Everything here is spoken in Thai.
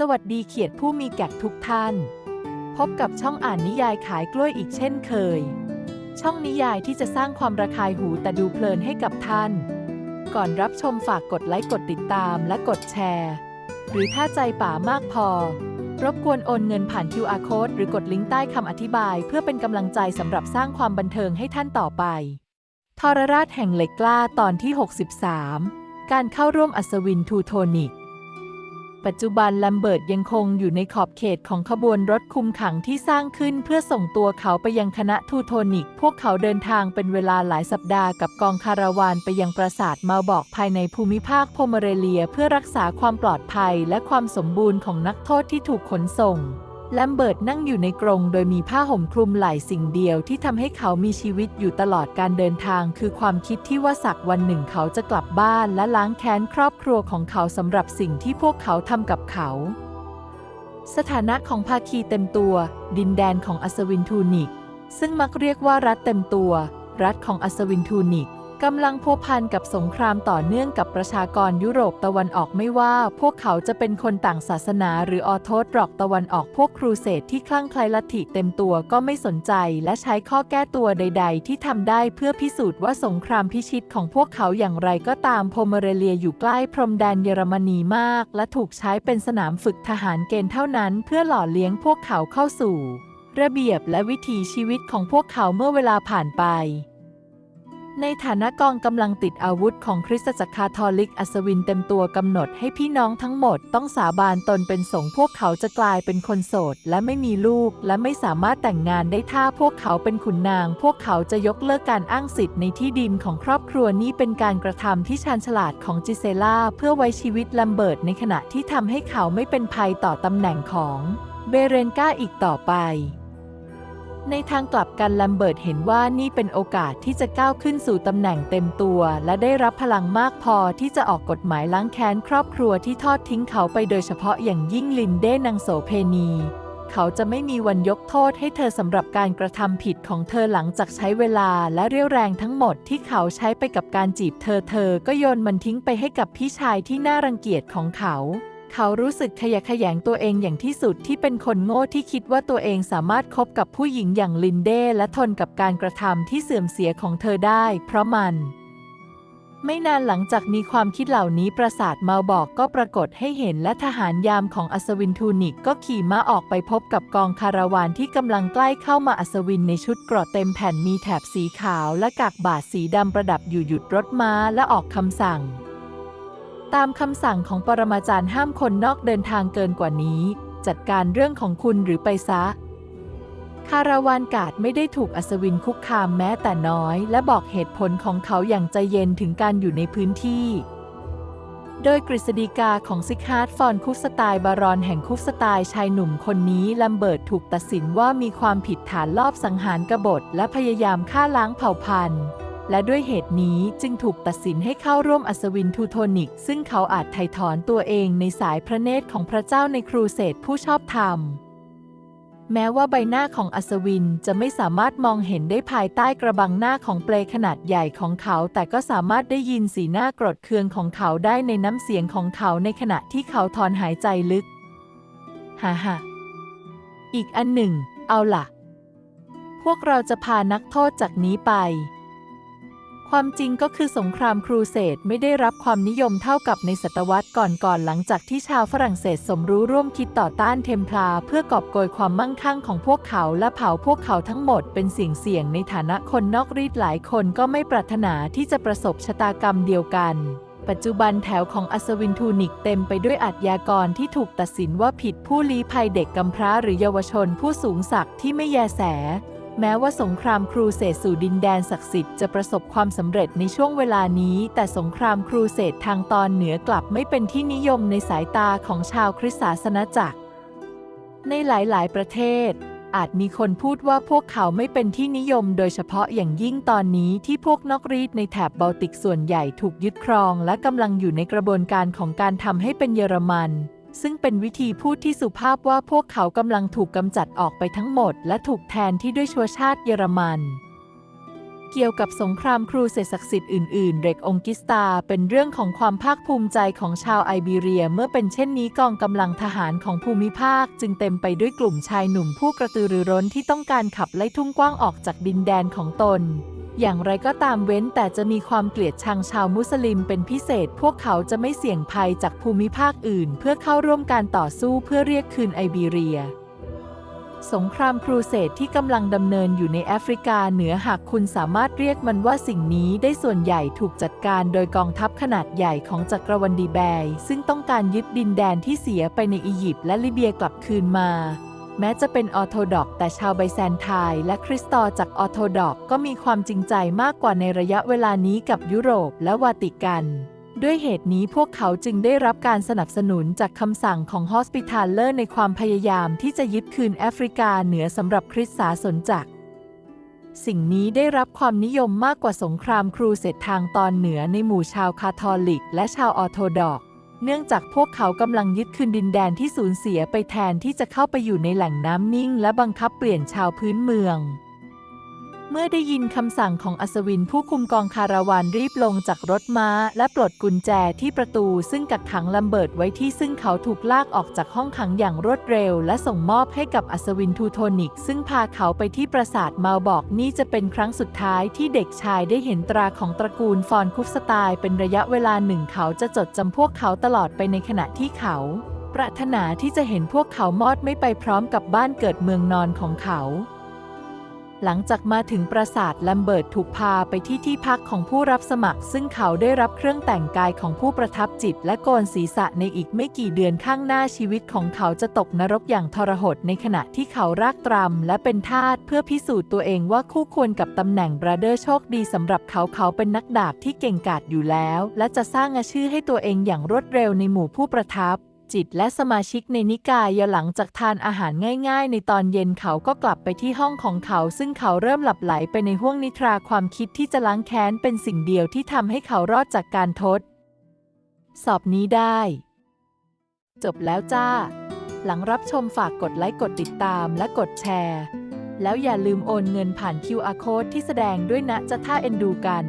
สวัสดีเขียดผู้มีแก่ทุกท่าน พบกับช่องอ่านนิยายขายกล้วยอีกเช่นเคย ช่องนิยายที่จะสร้างความระคายหูแต่ดูเพลินให้กับท่าน ก่อนรับชมฝากกดไลค์กดติดตามและกดแชร์ หรือถ้าใจป่ามากพอ รบกวนโอนเงินผ่าน QR code หรือกดลิงก์ใต้คำอธิบาย เพื่อเป็นกำลังใจสำหรับสร้างความบันเทิงให้ท่านต่อไปทรราชแห่งเหล็กกล้าตอนที่ 63 การเข้าร่วมอัศวินทูโทนิก ปัจจุบันลัมเบิร์ตยังคงอยู่ในขอบเขตของขบวนรถคุมขังที่สร้างขึ้นเพื่อส่งตัวเขาไปยังคณะทูโทนิก พวกเขาเดินทางเป็นเวลาหลายสัปดาห์กับกองคาราวานไปยังปราสาทมาบอกภายในภูมิภาคโพมเรเลีย เพื่อรักษาความปลอดภัยและความสมบูรณ์ของนักโทษที่ถูกขนส่ง แลมเบิร์ตนั่งอยู่ในกรงโดยมีผ้าห่มคลุมไหล่สิ่งเดียวที่ทำให้เขามีชีวิตอยู่ตลอดการเดินทาง คือความคิดที่ว่าสักวันหนึ่งเขาจะกลับบ้านและล้างแค้นครอบครัวของเขาสำหรับสิ่งที่พวกเขาทำกับเขา สถานะของภาคีเต็มตัว ดินแดนของอัศวินทูนิก ซึ่งมักเรียกว่ารัฐเต็มตัว รัฐของอัศวินทูนิก กำลังพัวพันกับสงครามต่อเนื่องกับประชากรยุโรปตะวันออกไม่ว่า พวกเขาจะเป็นคนต่างศาสนาหรือออโทสรอกตะวันออกพวกครูเสดที่คลั่งไคล้ลัทธิเต็มตัวก็ไม่สนใจและใช้ข้อแก้ตัวใด ๆ ที่ทำได้เพื่อพิสูจน์ว่าสงครามพิชิตของพวกเขาอย่างไรก็ตามโพมเรเลียอยู่ใกล้พรมแดนเยอรมนีมาก และถูกใช้เป็นสนามฝึกทหารเกณฑ์เท่านั้น เพื่อหล่อเลี้ยงพวกเขาเข้าสู่ ระเบียบและวิถีชีวิตของพวกเขาเมื่อเวลาผ่านไป ในฐานะกองกำลังติดอาวุธของคริสตจักรคาทอลิกอัศวินเต็มตัวกำหนดให้พี่น้องทั้งหมดต้องสาบานตนเป็นสงฆ์พวกเขาจะกลายเป็นคนโสด และไม่มีลูก และไม่สามารถแต่งงานได้ถ้าพวกเขาเป็นขุนนาง พวกเขาจะยกเลิกการอ้างสิทธิ์ในที่ดินของครอบครัวนี้เป็นการกระทำที่ชาญฉลาดของจิเซล่าเพื่อไว้ชีวิตลัมเบิร์ตในขณะที่ทำให้เขาไม่เป็นภัยต่อตำแหน่งของเบเรนกาอีกต่อไป ในทางกลับกันแลมเบิร์ตเห็นว่านี่เป็นโอกาสที่จะก้าวขึ้นสู่ตำแหน่งเต็มตัว และได้รับพลังมากพอที่จะออกกฎหมายล้างแค้นครอบครัวที่ทอดทิ้งเขาไปโดยเฉพาะอย่างยิ่งลินเด้นางโสเพณี เขาจะไม่มีวันยกโทษให้เธอสำหรับการกระทำผิดของเธอหลังจากใช้เวลาและเรี่ยวแรงทั้งหมดที่เขาใช้ไปกับการจีบเธอเธอก็โยนมันทิ้งไปให้กับพี่ชายที่น่ารังเกียจของเขา เขารู้สึกขยะแขยงตัวเองอย่างที่สุดที่เป็นคนโง่ที่คิดว่าตัวเองสามารถคบกับผู้หญิงอย่างลินเด้และทนกับการกระทำที่เสื่อมเสียของเธอได้ เพราะมัน ไม่นานหลังจากมีความคิดเหล่านี้ปราสาทเมาบอกก็ปรากฏให้เห็นและทหารยามของอัศวินทูนิกก็ขี่ม้าออกไปพบกับกองคาราวานที่กำลังใกล้เข้ามาอัศวินในชุดเกราะเต็มแผ่นมีแถบสีขาวและกากบาทสีดำประดับอยู่หยุดรถม้าและออกคำสั่ง ตามคำสั่งของปรมาจารย์ห้ามคนนอกเดินทางเกินกว่านี้ จัดการเรื่องของคุณหรือไปซะ คาราวานกาดไม่ได้ถูกอัศวินคุกคามแม้แต่น้อย และบอกเหตุผลของเขาอย่างใจเย็นถึงการอยู่ในพื้นที่ โดยกฤษฎีกาของซิกฮาร์ดฟอนคุกสไตล์บารอนแห่งคุกสไตล์ชายหนุ่มคนนี้ลัมเบิร์ตถูกตัดสินว่ามีความผิดฐานลอบสังหารกบฏและพยายามฆ่าล้างเผ่าพันธุ์ และด้วยเหตุนี้จึงถูกตัดสินให้เข้าร่วมอัศวินทูโทนิก ซึ่งเขาอาจไถ่ถอนตัวเองในสายพระเนตรของพระเจ้าในครูเสดผู้ชอบธรรม แม้ว่าใบหน้าของอัศวินจะไม่สามารถมองเห็นได้ภายใต้กระบังหน้าของเปลขนาดใหญ่ของเขา แต่ก็สามารถได้ยินสีหน้าโกรธเคืองของเขาได้ในน้ำเสียงของเขาในขณะที่เขาถอนหายใจลึกฮ่าฮ่าอีกอันหนึ่ง เอาล่ะ พวกเราจะพานักโทษจากนี้ไป ความจริงก็คือสงครามครูเสดไม่ได้รับความนิยมเท่ากับในศตวรรษก่อนๆหลังจากที่ชาวฝรั่งเศสสมรู้ร่วมคิดต่อต้านเทมพลาร์เพื่อกอบโกยความมั่งคั่งของพวกเขาและเผาพวกเขาทั้งหมดเป็นสี่งเสี่ยงในฐานะคนนอกรีดหลายคนก็ไม่ปรารถนาที่จะประสบชะตากรรมเดียวกัน ปัจจุบันแถวของอัศวินทูนิกเต็มไปด้วยอาชญากรที่ถูกตัดสินว่าผิดผู้ลี้ภัยเด็กกำพร้าหรือเยาวชนผู้สูงศักดิ์ที่ไม่แยแส แม้ว่าสงครามครูเสดสู่ดินแดนศักดิ์สิทธิ์จะประสบความสำเร็จในช่วงเวลานี้ แต่สงครามครูเสดทางตอนเหนือกลับไม่เป็นที่นิยมในสายตาของชาวคริสตศาสนจักร ในหลายๆ ประเทศ อาจมีคนพูดว่าพวกเขาไม่เป็นที่นิยมโดยเฉพาะอย่างยิ่งตอนนี้ที่พวกนอกรีดในแถบบอลติกส่วนใหญ่ถูกยึดครอง และกำลังอยู่ในกระบวนการของการทำให้เป็นเยอรมัน ซึ่งเป็นวิธีพูดที่สุภาพว่าพวกเขากำลังถูกกำจัดออกไปทั้งหมด และถูกแทนที่ด้วยชัวชาติเยอรมัน เกี่ยวกับสงครามครูเสศักดิ์สิทธิ์อื่นๆ เรกองกิสตาเป็นเรื่องของความภาคภูมิใจของชาวไอเบีเรียเมื่อเป็นเช่นนี้กองกำลังทหารของภูมิภาค จึงเต็มไปด้วยกลุ่มชายหนุ่มผู้กระตือรือร้นที่ต้องการขับไล่ทุ่งกว้างออกจากดินแดนของตน อย่างไรก็ตามเว้นแต่จะมีความเกลียดชังชาวมุสลิมเป็นพิเศษ พวกเขาจะไม่เสี่ยงภัยจากภูมิภาคอื่น เพื่อเข้าร่วมการต่อสู้เพื่อเรียกคืนไอเบีเรีย สงครามครูเสดที่กำลังดำเนินอยู่ในแอฟริกาเหนือหากคุณสามารถเรียกมันว่าสิ่งนี้ได้ส่วนใหญ่ถูกจัดการโดยกองทัพขนาดใหญ่ของจักรวรรดิแบร์ซึ่งต้องการยึดดินแดนที่เสียไปในอียิปต์และลิเบียกลับคืนมา แม้จะเป็นออร์โธดอกซ์แต่ชาวไบแซนไทน์และคริสตอจากออร์โธดอกซ์ก็มีความจริงใจมากกว่าในระยะเวลานี้กับยุโรปและวาติกัน ด้วยเหตุนี้พวกเขาจึงได้รับการสนับสนุนจากคำสั่งของฮอสปิทาลเลอร์ในความพยายามที่จะยึดคืนแอฟริกาเหนือสำหรับคริสตศาสนจักรสิ่งนี้ได้รับความนิยมมากกว่าสงครามครูเสดทางตอนเหนือในหมู่ชาวคาทอลิก และชาวออร์โธดอกซ์ เนื่องจากพวกเขากำลังยึดคืนดินแดนที่สูญเสียไปแทนที่จะเข้าไปอยู่ในแหล่งน้ำนิ่ง และบังคับเปลี่ยนชาวพื้นเมือง เมื่อได้ยินคำสั่งของอัศวินผู้คุมกองคาราวานรีบลงจากรถม้า และปลดกุญแจที่ประตูซึ่งกักขังลัมเบิร์ตไว้ที่ซึ่งเขาถูกลากออกจากห้องขังอย่างรวดเร็ว และส่งมอบให้กับอัศวินทูโทนิก ซึ่งพาเขาไปที่ปราสาทมาลบอกนี่จะเป็นครั้งสุดท้ายที่เด็กชายได้เห็นตราของตระกูลฟอนคุฟสไตล์เป็นระยะเวลาหนึ่งเขาจะจดจำพวกเขาตลอดไปในขณะที่เขาปรารถนาที่จะเห็นพวกเขามอดไม่ไปพร้อมกับบ้านเกิดเมืองนอนของเขา หลังจากมาถึงปราสาทลัมเบิร์ตถูกพาไปที่ที่พักของผู้รับสมัคร ซึ่งเขาได้รับเครื่องแต่งกายของผู้ประทับจิตและโกนศีรษะในอีกไม่กี่เดือนข้างหน้าชีวิตของเขาจะตกนรกอย่างทรหดในขณะที่เขารากตรำและเป็นทาสเพื่อพิสูจน์ตัวเองว่าคู่ควรกับตำแหน่งบราเดอร์โชคดีสำหรับเขาเขาเป็นนักดาบที่เก่งกาจอยู่แล้ว และจะสร้างอาชื่อให้ตัวเองอย่างรวดเร็วในหมู่ผู้ประทับ จิตและสมาชิกในนิกายหลังจากทานอาหารง่าย ๆ ในตอนเย็นเขาก็กลับไปที่ห้องของเขา ซึ่งเขาเริ่มหลับไหลไปในห้วงนิทราความคิดที่จะล้างแค้นเป็นสิ่งเดียวที่ทำให้เขารอดจากการทด สอบนี้ได้ จบแล้วจ้า หลังรับชมฝากกดไลค์กดติดตามและกดแชร์ แล้วอย่าลืมโอนเงินผ่าน QR Code ที่แสดงด้วยนะจะท่าเอ็นดูกัน